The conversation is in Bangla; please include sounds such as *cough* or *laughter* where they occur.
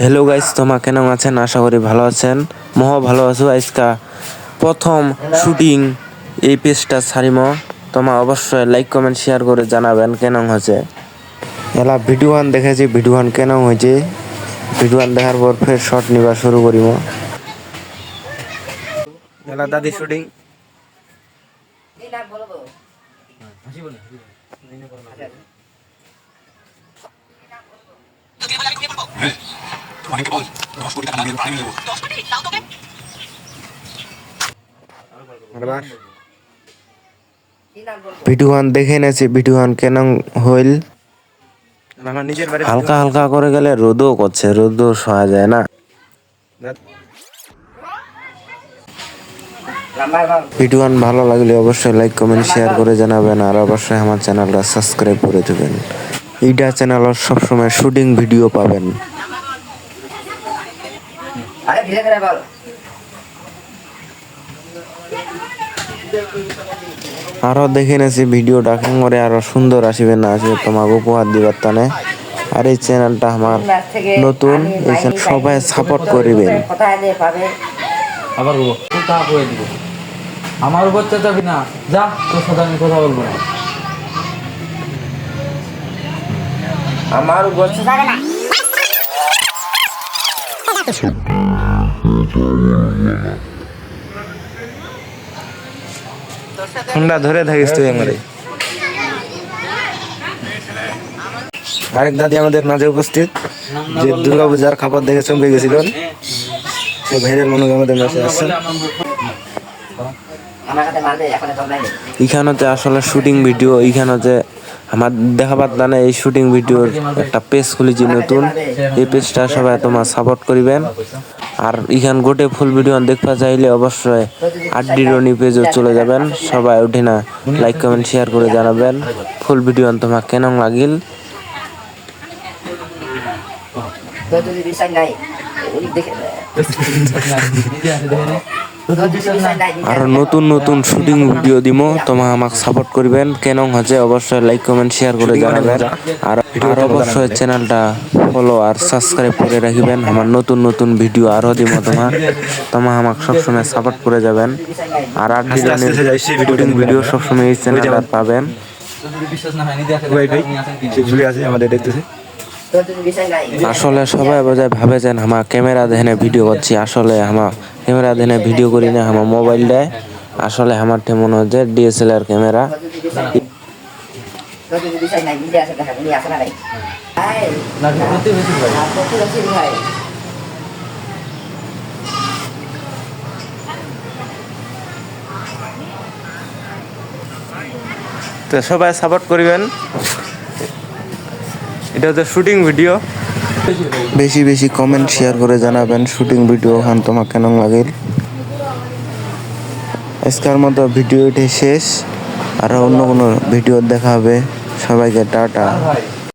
হ্যালো গাইস তোমা কেন আছেন? আশা করি ভালো আছেন। মহ ভালো আছো আজকা। প্রথম শুটিং এই পেজটা ছাড়িম। তোমা অবশ্যই লাইক কমেন্ট শেয়ার করে জানাবেন কেন হয়েছে। এলা ভিডিও আন দেখেছি ভিডিও আন কেন হয়েছে। ভিডিও আন দেখার পর ফের শর্ট নিবা শুরু করিব এলা দাদি শুটিং ভিডিও আন দেখে নেছি ভিডিও আন কেন হইল। হালকা হালকা করে গেলে রোদও করছে রোদও সহা যায় না। ভিডিও আন ভালো লাগলে অবশ্যই লাইক কমেন্ট শেয়ার করে জানাবেন আর অবশ্যই আমার চ্যানেলটা সাবস্ক্রাইব করে দেবেন। এইটা চ্যানেলত সবসময় শুটিং ভিডিও পাবেন। আরে ধীরে ধীরে বল। আরও দেখে নেছি ভিডিও ডাকিং করে আরও সুন্দর আসিবে না আসিবে তোমাকে উপহার দিবার তানে। আর এই চ্যানেলটা আমার নতুন এই চ্যানেল সবাই সাপোর্ট করিবেন। পাবে? আবার তা করে দিব? আমার উপর চেঁচাবি না। যা তোর সাথে আমি কথা বলব না। আমার ঠান্ডা ধরে থাকিস তুই আমারে আরেক দাদি আমাদের মাঝে উপস্থিত যে দুর্গা পূজার খাবার দেখে চমকে গেছিল। সে ভাইয়ের মনে আমাদের মাঝে আসছেন আমার কাছে মারবে এখন তো নাই এইখানেতে আসলে শুটিং ভিডিও এইখানেতে আমার দেখাবার দানে এই শুটিং ভিডিওর একটা পেজ খুলেছি নতুন। এই পেজটা সবাই তোমার সাপোর্ট করিবেন। আর এখান গোটে ফুল ভিডিও দেখতে চাইলে অবশ্যই আড্ডি রনি পেজে চলে যাবেন। সবাই উঠে না লাইক কমেন্ট শেয়ার করে জানাবেন। ফুল ভিডিও তোমার কেন লাগিল? নাই *laughs* আর নতুন নতুন শুটিং ভিডিও দিব তোমা আমাকে সাপোর্ট করবেন। কেন হচ্ছে অবশ্যই লাইক কমেন্ট শেয়ার করে জানাবেন। আর আর অবশ্যই চ্যানেলটা ফলো আর সাবস্ক্রাইব করে রাখবেন। আমার নতুন নতুন ভিডিও আরও দিব তোমার তোমা আমাকে সবসময় সাপোর্ট করে যাবেন। আর আর শুটিং ভিডিও সবসময় এই চ্যানেলটা পাবেন। তোর যদি বিশ্বাস না হয় নিজে আছে দেখে আপনি আসলে সবাই বোঝায় ভাবে যেন আমার ক্যামেরা দেখে ভিডিও করছি। আসলে আমার ক্যামেরা দেখে ভিডিও করি না আমার মোবাইল দেয় আসলে আমার মনে হচ্ছে ডিএসএলআর ক্যামেরা। সবাই সাপোর্ট করিবেন। এটা হচ্ছে শুটিং ভিডিও বেশি বেশি কমেন্ট শেয়ার করে জানাবেন শুটিং ভিডিও হান তোমার কেন লাগে। আজকের মতো ভিডিও ভিডিওটি শেষ। আর অন্য কোনো ভিডিও দেখা হবে। সবাইকে টাটা।